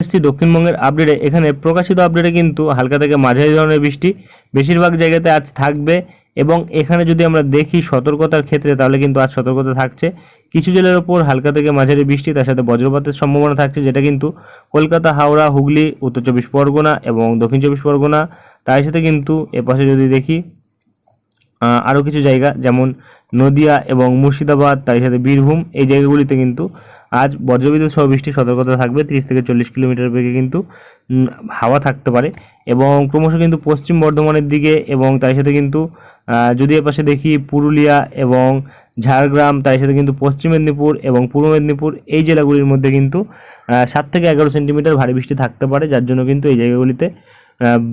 এসছি দক্ষিণবঙ্গের আপডেটে, এখানে প্রকাশিত আপডেটে কিন্তু হালকা থেকে মাঝারি ধরনের বৃষ্টি বেশিরভাগ জায়গাতে আজ থাকবে এবং এখানে যদি আমরা দেখি সতর্কতার ক্ষেত্রে, তাহলে কিন্তু আজ সতর্কতা থাকছে। কিছু জেলার ওপর হালকা থেকে মাঝারি বৃষ্টি, তার সাথে বজ্রপাতের সম্ভাবনা থাকছে, যেটা কিন্তু কলকাতা, হাওড়া, হুগলি, উত্তর চব্বিশ পরগনা এবং দক্ষিণ চব্বিশ পরগনা। তার সাথে কিন্তু এপাশে যদি দেখি আরও কিছু জায়গা যেমন নদিয়া এবং মুর্শিদাবাদ, তার সাথে বীরভূম, এই জায়গাগুলিতে কিন্তু আজ বজ্রবিদ্যুৎ সহ বৃষ্টির সতর্কতা থাকবে, তিরিশ থেকে চল্লিশ কিলোমিটার বেগে কিন্তু হাওয়া থাকতে পারে। এবং ক্রমশ কিন্তু পশ্চিম বর্ধমানের দিকে এবং তার সাথে কিন্তু যদি এপাশে দেখি পুরুলিয়া এবং ঝাড়গ্রাম, তার সাথে কিন্তু পশ্চিম মেদিনীপুর এবং পূর্ব মেদিনীপুর, এই জেলাগুলির মধ্যে কিন্তু সাত থেকে এগারো সেন্টিমিটার ভারী বৃষ্টি থাকতে পারে, যার জন্য কিন্তু এই জায়গাগুলিতে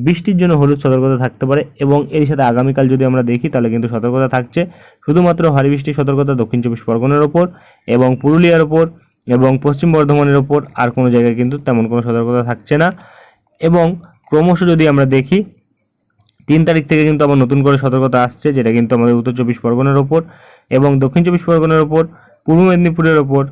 বৃষ্টির জন্য হলুদ সতর্কতা থাকতে পারে। এবং এর সাথে আগামীকাল যদি আমরা দেখি, তাহলে কিন্তু সতর্কতা থাকছে। শুধুমাত্র ভারী বৃষ্টির সতর্কতা দক্ষিণ চব্বিশ পরগনার ওপর এবং পুরুলিয়ার ওপর। এবং পশ্চিম বর্ধমানের ওপর আর কোনো জায়গায় কিন্তু তেমন কোনো সতর্কতা থাকছে না। এবং ক্রমশ যদি আমরা দেখি, তিন তারিখ থেকে কিন্তু আবার নতুন করে সতর্কতা আসছে, যেটা কিন্তু আমাদের উত্তর চব্বিশ পরগনার ওপর এবং দক্ষিণ চব্বিশ পরগনার ওপর, পূর্ব মেদিনীপুরের ওপর,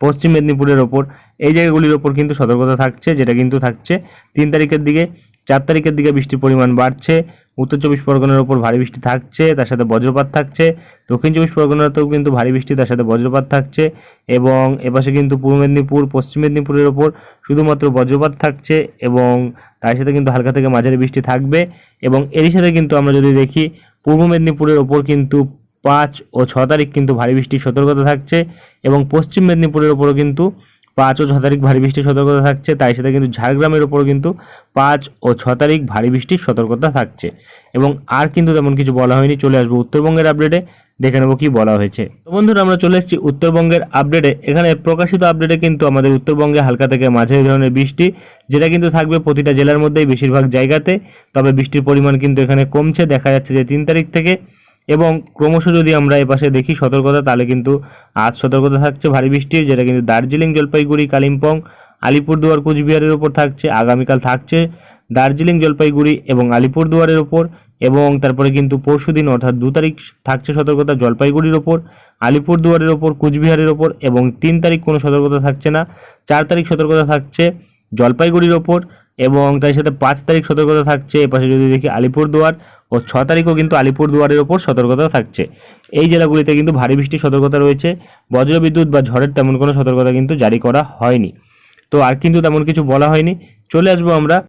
পশ্চিম মেদিনীপুরের ওপর, এই জায়গাগুলির ওপর কিন্তু সতর্কতা থাকছে, যেটা কিন্তু থাকছে। তিন তারিখের দিকে, চার তারিখের দিকে বৃষ্টির পরিমাণ বাড়ছে। উত্তর চব্বিশ পরগনার ওপর ভারী বৃষ্টি থাকছে, তার সাথে বজ্রপাত থাকছে। দক্ষিণ চব্বিশ পরগনাতেও কিন্তু ভারী বৃষ্টি, তার সাথে বজ্রপাত থাকছে এবং এপাশে কিন্তু পূর্ব মেদিনীপুর, পশ্চিম মেদিনীপুরের ওপর শুধুমাত্র বজ্রপাত থাকছে এবং তার সাথে কিন্তু হালকা থেকে মাঝারি বৃষ্টি থাকবে এবং এরই সাথে কিন্তু আমরা যদি দেখি, পূর্ব মেদিনীপুরের ওপর কিন্তু পাঁচ ও ছ তারিখ কিন্তু ভারী বৃষ্টির সতর্কতা থাকছে এবং পশ্চিম মেদিনীপুরের ওপরও কিন্তু পাঁচ ও ছ তারিখ ভারী বৃষ্টির সতর্কতা থাকছে। তাই সাথে কিন্তু ঝাড়গ্রামের ওপরও কিন্তু পাঁচ ও ছ তারিখ ভারী বৃষ্টির সতর্কতা থাকছে। এবং আর কিন্তু তেমন কিছু বলা হয়নি। চলে আসব উত্তরবঙ্গের আপডেটে দেখে নেব কি বলা হয়েছে। তো বন্ধুরা, আমরা চলে এসেছি উত্তরবঙ্গের আপডেটে এখানে প্রকাশিত আপডেটে কিন্তু আমাদের উত্তরবঙ্গে হালকা থেকে মাঝারি ধরনের বৃষ্টি। যেটা কিন্তু থাকবে প্রতিটা জেলার মধ্যেই বেশিরভাগ জায়গাতে। তবে বৃষ্টির পরিমাণ কিন্তু এখানে কমছে। দেখা যাচ্ছে যে তিন তারিখ থেকে এবং ক্রমশ যদি আমরা এপাশে দেখি সতর্কতা, তাহলে কিন্তু আজ সতর্কতা থাকছে ভারী বৃষ্টির যেটা কিন্তু দার্জিলিং, জলপাইগুড়ি, কালিম্পং, আলিপুরদুয়ার, কোচবিহারের ওপর থাকছে, আগামীকাল থাকছে দার্জিলিং, জলপাইগুড়ি এবং আলিপুরদুয়ারের ওপর এবং তারপরে কিন্তু পরশু দিন অর্থাৎ দু তারিখ থাকছে সতর্কতা জলপাইগুড়ির ওপর আলিপুরদুয়ারের ওপর কুচবিহারের ওপর এবং তিন তারিখ কোনো সতর্কতা থাকছে না। চার তারিখ সতর্কতা থাকছে জলপাইগুড়ির ওপর এবং তার সাথে পাঁচ তারিখ সতর্কতা থাকছে এপাশে যদি দেখি আলিপুরদুয়ার ও ছ তারিখও কিন্তু আলিপুরদুয়ারের ওপর সতর্কতা থাকছে। এই জেলাগুলিতে কিন্তু ভারী বৃষ্টির সতর্কতা রয়েছে। বজ্রবিদ্যুৎ বা ঝড়ের তেমন কোনো সতর্কতা কিন্তু জারি করা হয়নি। তো আর কিন্তু তেমন কিছু বলা হয়নি। চলে আসব আমরা